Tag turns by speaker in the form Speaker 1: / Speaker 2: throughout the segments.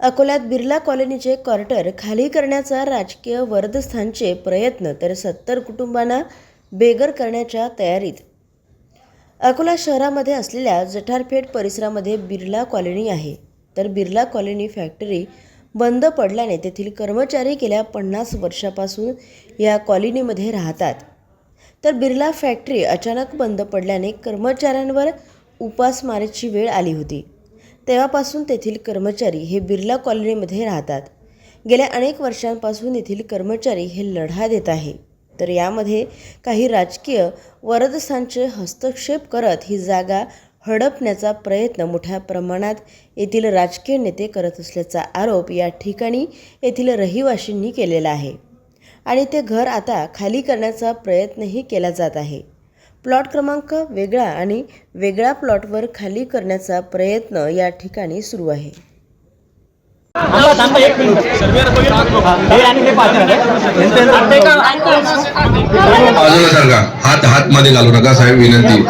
Speaker 1: अकोल्यात बिर्ला कॉलनीचे क्वार्टर खाली करण्याचा राजकीय वरदस्थानचे प्रयत्न तर सत्तर कुटुंबांना बेघर करण्याच्या तयारीत. अकोला शहरामध्ये असलेल्या जठारपेठ परिसरामध्ये बिर्ला कॉलनी आहे. तर बिर्ला कॉलनी फॅक्टरी बंद पडल्याने तेथील कर्मचारी गेल्या पन्नास वर्षापासून या कॉलनीमध्ये राहतात. तर बिर्ला फॅक्टरी अचानक बंद पडल्याने कर्मचाऱ्यांवर उपासमारीची वेळ आली होती. तेव्हापासून तेथील कर्मचारी हे बिर्ला कॉलनीमध्ये राहतात. गेल्या अनेक वर्षांपासून येथील कर्मचारी हे लढा देत आहे. तर यामध्ये काही राजकीय वरदसांचे हस्तक्षेप करत ही जागा हडपण्याचा प्रयत्न मोठ्या प्रमाणात येथील राजकीय नेते करत असल्याचा आरोप या ठिकाणी येथील रहिवाशींनी केलेला आहे. आणि ते घर आता खाली करण्याचा प्रयत्नही केला जात आहे. प्लॉट क्रमांक वेगळा आणि वेगळ्या प्लॉटवर खाली करण्याचा प्रयत्न या ठिकाणी सुरू आहे.
Speaker 2: हे
Speaker 3: हात हात मध्ये घालू नका साहेब विनंती.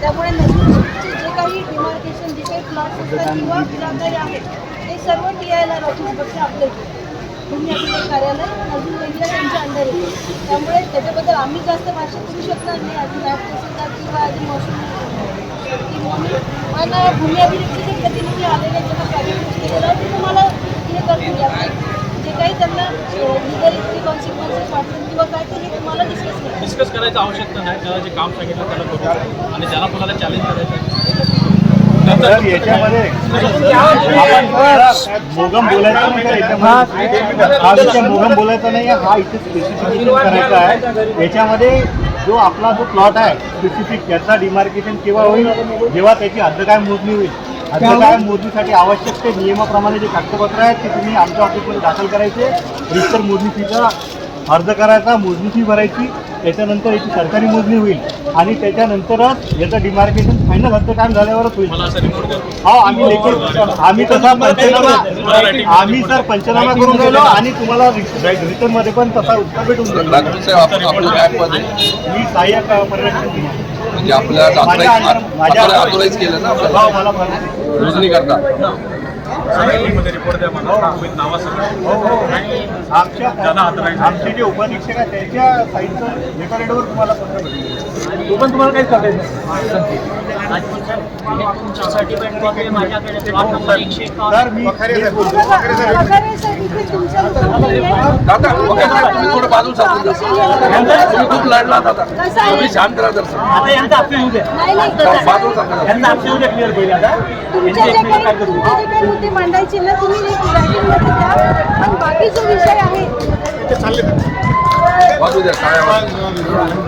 Speaker 4: त्यामुळे नजूरचे जे काही डिमार्केशन जे काही प्लॉट्स असतात किंवा आहेत ते सर्व टी आयला राखीव पक्ष आपले भूमी अभिलेख कार्यालय अजून वेगळ्या त्यांच्या अंडर येते त्यामुळे त्याच्याबद्दल आम्ही जास्त भाष्य करू शकणार नाही. अजून ॲप तहसीलदार किंवा अजून महसूल म्हणून पण भूमी अभिलेखचे जे प्रतिनिधी आलेले आहेत, ज्यांना प्राधिकृत केलेलं आहे ते तुम्हाला हे करतील यात. जे काही त्यांना लिगल कॉन्सिक्वेन्सेस वाटतील किंवा काय ते हे तुम्हाला डिस्कस करा.
Speaker 5: डिस्कस करायचं आवश्यकता नाही. त्याला जे काम सांगितलं त्याला करू. आणि ज्याला कोणाला चॅलेंज करायचं
Speaker 6: तर याच्यामध्ये आपण मोगम बोलायचं हा. मोगम बोलायचा नाही हा इथे स्पेसिफिकेशन करायचा आहे. याच्यामध्ये जो आपला जो प्लॉट आहे स्पेसिफिक त्याचा डिमार्केशन केव्हा होईल जेव्हा त्याची हद्दकाय मोजणी होईल. हद्दकाय मोजणीसाठी आवश्यक ते नियमाप्रमाणे जे कागदपत्र आहेत ते तुम्ही आमच्या ऑफिसमध्ये दाखल करायचे. रिस्टर मोजणी फीचा अर्ज करायचा मोजणी फी भरायची. त्याच्यानंतर याची सरकारी मोजणी होईल आणि त्याच्यानंतरच याचं डिमार्केशन फायनल हद्द काम झाल्यावरच होईल. हो आम्ही लेखी आम्ही तसा पंचनामा आम्ही सर पंचनामा करून राहिलो आणि तुम्हाला रिटर्नमध्ये पण तसा उत्तर भेटून मी सहाय्यक पर्यटन
Speaker 3: म्हणजे
Speaker 6: माझ्या
Speaker 3: ऑथोराईज केलं ना
Speaker 6: हो.
Speaker 3: मोजणी करता.
Speaker 5: मध्ये रिपोर्ट द्या मला with नावासकट.
Speaker 6: हो, हो. आमचे जे उपाधीक्षक आहेत त्यांच्या साईडचं रेकॉर्डेडवर तुम्हाला पत्र भेटेल.
Speaker 2: तो पण तुम्हाला.
Speaker 3: दादा तुम्ही थोडं बाजूला सरकून जा तुम्ही खूप लढला दादा. तुम्ही शांत राहा जरा
Speaker 2: आता यांचा आपल्या येऊ द्या.
Speaker 4: नाही नाही. तसं
Speaker 3: बाजूला सरका
Speaker 2: यांचा आपल्या येऊ द्या क्लिअर होईल आता.
Speaker 4: मांडायचे ना तुम्ही एक द्या पण बाकी जो विषय आहे
Speaker 3: बाजू द्या काय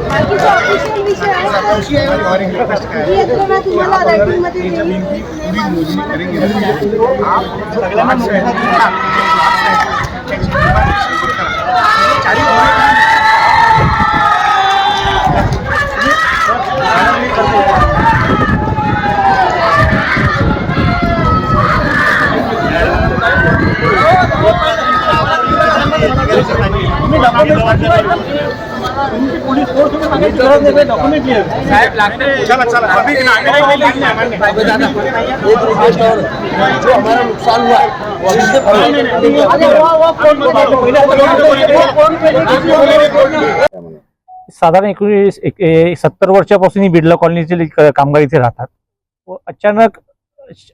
Speaker 4: बाकी जो ऑफिशियल विषय आहे मी येतो ना? तुम्हाला रायटिंगमध्ये देईन.
Speaker 6: सगळ्यांना नोटीस
Speaker 2: तुम्ही डॉक्युमेंट साधारण एकोणीस एक सत्तर वर्षापासून ही बिर्ला कॉलनीचे कामगार इथे राहतात. व अचानक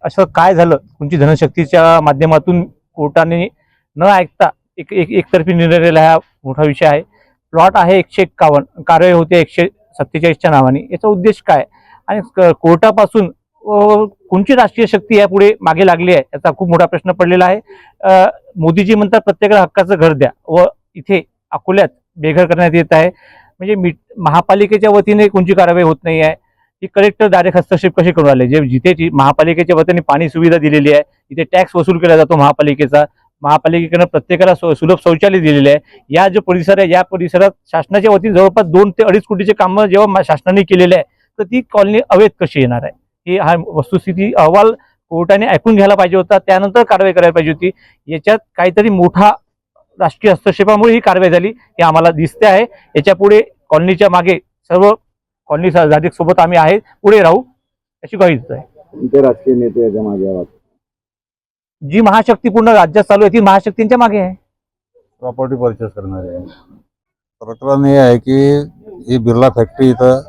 Speaker 2: असं काय झालं? तुमची धनशक्तीच्या माध्यमातून कोर्टाने न ऐकता एक एक एकतर्फी निर्णय हा मोठा विषय आहे. प्लॉट आहे एकशे एक्कावन्न कारवाई होते एकशे सत्तेचाळीसच्या नावाने. याचा उद्देश काय? आणि क- कोर्टापासून कोणची राष्ट्रीय शक्ती यापुढे मागे लागली आहे? याचा खूप मोठा प्रश्न पडलेला आहे. मोदीजी म्हणतात प्रत्येकाला हक्काचं घर द्या. व इथे अकोल्यात बेघर करण्यात येत आहे. म्हणजे मी महापालिकेच्या वतीने कोणची कारवाई होत नाही आहे. की कलेक्टर डायरेक्ट हस्तक्षेप कसे करून आले जे जिथे जी महापालिकेच्या वतीने पाणी सुविधा दिलेली आहे तिथे टॅक्स वसूल केला जातो महापालिकेचा. महापालिकेकडनं प्रत्येकाला सु- सुलभ शौचालय दिलेले आहे. या जो परिसर आहे या परिसरात शासनाच्या वतीने जवळपास दोन ते अडीच कोटीचे कामं जेव्हा शासनाने केलेले आहे तर ती कॉलनी अवैध कशी येणार आहे? ही हा वस्तुस्थिती अहवाल कोर्टाने ऐकून घ्यायला पाहिजे होता. त्यानंतर कारवाई करायला पाहिजे होती. याच्यात काहीतरी मोठा राष्ट्रीय हस्तक्षेपामुळे ही कारवाई झाली हे आम्हाला दिसते आहे. याच्यापुढे कॉलनीच्या मागे सर्व कॉलनी सोबत आम्ही आहे पुढे राहू अशी ग्वाही देत आहे
Speaker 6: राजकीय नेते
Speaker 2: जी महाशक्ती पूर्ण राज्यात चालू आहे ती महाशक्तींच्या मागे आहे.
Speaker 7: प्रॉपर्टी परचेस करणारे आहे. प्रकरण हे आहे की ही बिर्ला फॅक्टरी इथं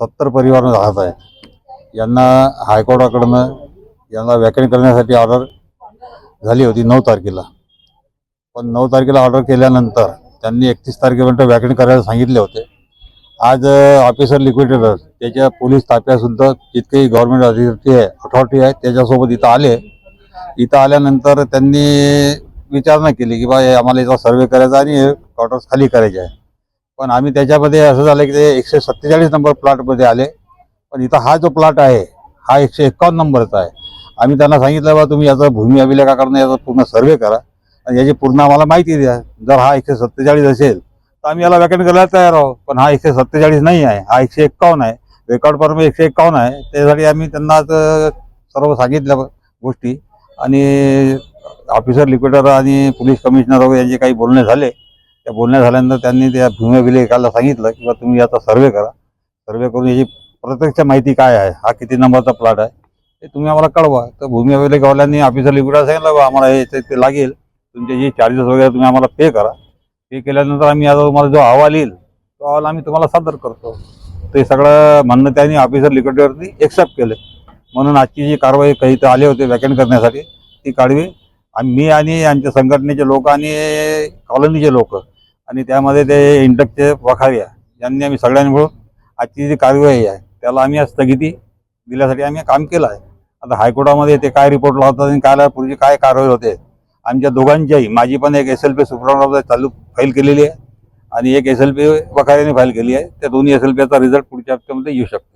Speaker 7: सत्तर परिवार राहत आहे यांना हायकोर्टाकडनं यांना व्याकरण करण्यासाठी ऑर्डर झाली होती नऊ तारखेला. पण नऊ तारखेला ऑर्डर केल्यानंतर त्यांनी एकतीस तारखेपर्यंत व्याकरण करायला सांगितले होते. आज ऑफिसर लिक्विडेटर त्याच्या पोलीस ताफ्यासुद्धा जितकेही गव्हर्नमेंट अधिकारी आहे अथॉरिटी आहे त्याच्यासोबत इथं आले. इथं आल्यानंतर त्यांनी विचारणा केली की बा हे आम्हाला याचा सर्वे करायचा आणि क्वार्टर्स खाली करायचे आहे. पण आम्ही त्याच्यामध्ये असं झालं की ते एकशे सत्तेचाळीस नंबर प्लॉटमध्ये आले. पण इथं हा जो प्लॉट आहे हा एकशे एकावन्न नंबरचा आहे. आम्ही त्यांना सांगितलं बा तुम्ही याचा भूमी अभिलेखाकडनं याचा पूर्ण सर्वे करा आणि याची पूर्ण आम्हाला माहिती द्या. जर हा एकशे सत्तेचाळीस असेल तर आम्ही याला वॅकेंट करायला तयार आहोत. पण हा एकशे सत्तेचाळीस नाही आहे हा एकशे एक्कावन्न आहे. रेकॉर्ड परमे एकशे एक्कावन्न आहे. त्यासाठी आम्ही त्यांना सर्व सांगितल्या गोष्टी. आणि ऑफिसर लिक्विडेटर आणि पोलीस कमिशनर वगैरे यांचे काही बोलणे झाले. त्या बोलण्या झाल्यानंतर त्यांनी त्या भूम्या विलेकाला सांगितलं की बा तुम्ही याचा सर्वे करा. सर्वे करून याची प्रत्यक्ष माहिती काय आहे? हा किती नंबरचा प्लॉट आहे? ते तुम्ही आम्हाला कळवा. तर भूमी अभिलेखवाल्यांनी ऑफिसर लिक्विडर सांगितलं बा आम्हाला हे ते- लागेल. तुमचे जे चार्जेस वगैरे तुम्ही आम्हाला पे करा. पे केल्यानंतर आम्ही आता तुम्हाला जो अहवाल येईल तो अहवाल आम्ही तुम्हाला सादर करतो. ते सगळं म्हणणं त्यांनी ऑफिसर लिक्विडवरती एक्सेप्ट केलं. म्हणून आजची जी कारवाई काही इथं आले होते वॅकेंट करण्यासाठी ती काढवी. आणि मी आणि आमच्या संघटनेचे लोक आणि कॉलनीचे लोक आणि त्यामध्ये ते इंटकचे वखाव्या यांनी आम्ही सगळ्यांनी मिळून आजची जी कारवाई आहे त्याला आम्ही आज स्थगिती दिल्यासाठी आम्ही काम केलं आहे. आता हायकोर्टामध्ये ते काय रिपोर्ट लावतात आणि काय पुढची काय कारवाई होते? आमच्या दोघांच्याही माझी पण एक एस एल पी सुप्रिम चालू फाईल केलेली आहे आणि एक एस एल पी वखाऱ्याने फाईल केली आहे. त्या दोन्ही एस एल पीचा रिझल्ट पुढच्या हप्त्यामध्ये येऊ शकतो.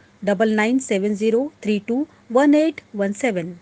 Speaker 8: 9970321817.